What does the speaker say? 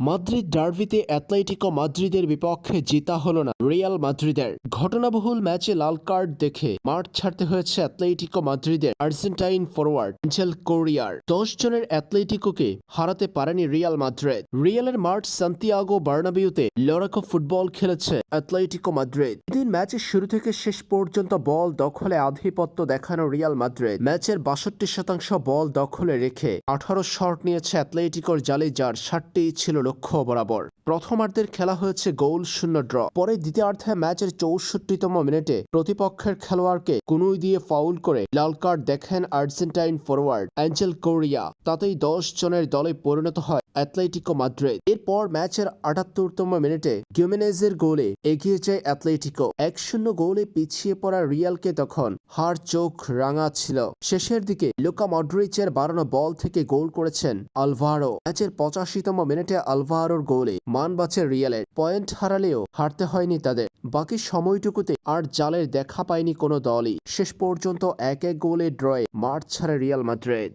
Madrid ডার্বিতে Atletico মাদ্রিদের বিপক্ষে জিতা হলো না রিয়াল মাদ্রিদের। ঘটনাবহুল ম্যাচে লাল কার্ড দেখে মাঠ ছাড়তে হয়েছে অ্যাটলেটিকো মাদ্রিদের আর্জেন্টাইন ফরওয়ার্ড অ্যাঞ্জেল কোরিয়ার। দশ জনের অ্যাটলেটিকোকে হারাতে পারেনি রিয়াল মাদ্রিদ। রিয়ালের মাঠ সান্তিয়াগো বার্নাবিউতে লড়াকো ফুটবল খেলেছে অ্যাটলেটিকো মাদ্রিদ। এদিন ম্যাচের শুরু থেকে শেষ পর্যন্ত বল দখলে আধিপত্য দেখানো রিয়াল মাদ্রিদ। ম্যাচের বাষট্টি শতাংশ বল দখলে রেখে আঠারো শট নিয়েছে অ্যাটলেটিকোর জালে যার ষাটটি ছিল লক্ষ্য বরাবর। প্রথমার্ধের খেলা হয়েছে গোল শূন্য ড্র। পরে দ্বিতীয়ার্ধে ম্যাচের চৌষট্টিতম মিনিটে প্রতিপক্ষের খেলোয়াড়কে কুনুই দিয়ে ফাউল করে লাল কার্ড দেখেন আর্জেন্টাইন ফরওয়ার্ড অ্যাঞ্জেল কোরিয়া। তাতেই দশ জনের দলে পরিণত হয় অ্যাথলেটিকো মাদ্রিদ। এরপর ম্যাচের আটাত্তরতম মিনিটে গিউমেনেজের গোলে এগিয়ে যায় অ্যাটলেটিকো। এক শূন্য গোলে পিছিয়ে পড়া রিয়ালকে তখন হার চোখ রাঙা ছিল। শেষের দিকে লুকা মডরিচের বাড়ানো বল থেকে গোল করেছেন আলভারো। ম্যাচের পঁচাশিতম মিনিটে আলভারোর গোলে মান বাঁচে রিয়ালের পয়েন্ট হারালেও হারতে হয়নি তাদের। বাকি সময়টুকুতে আর জালের দেখা পায়নি কোনো দলই। শেষ পর্যন্ত এক এক গোলে ড্রয়ে মাঠ ছাড়ে রিয়াল মাদ্রিদ।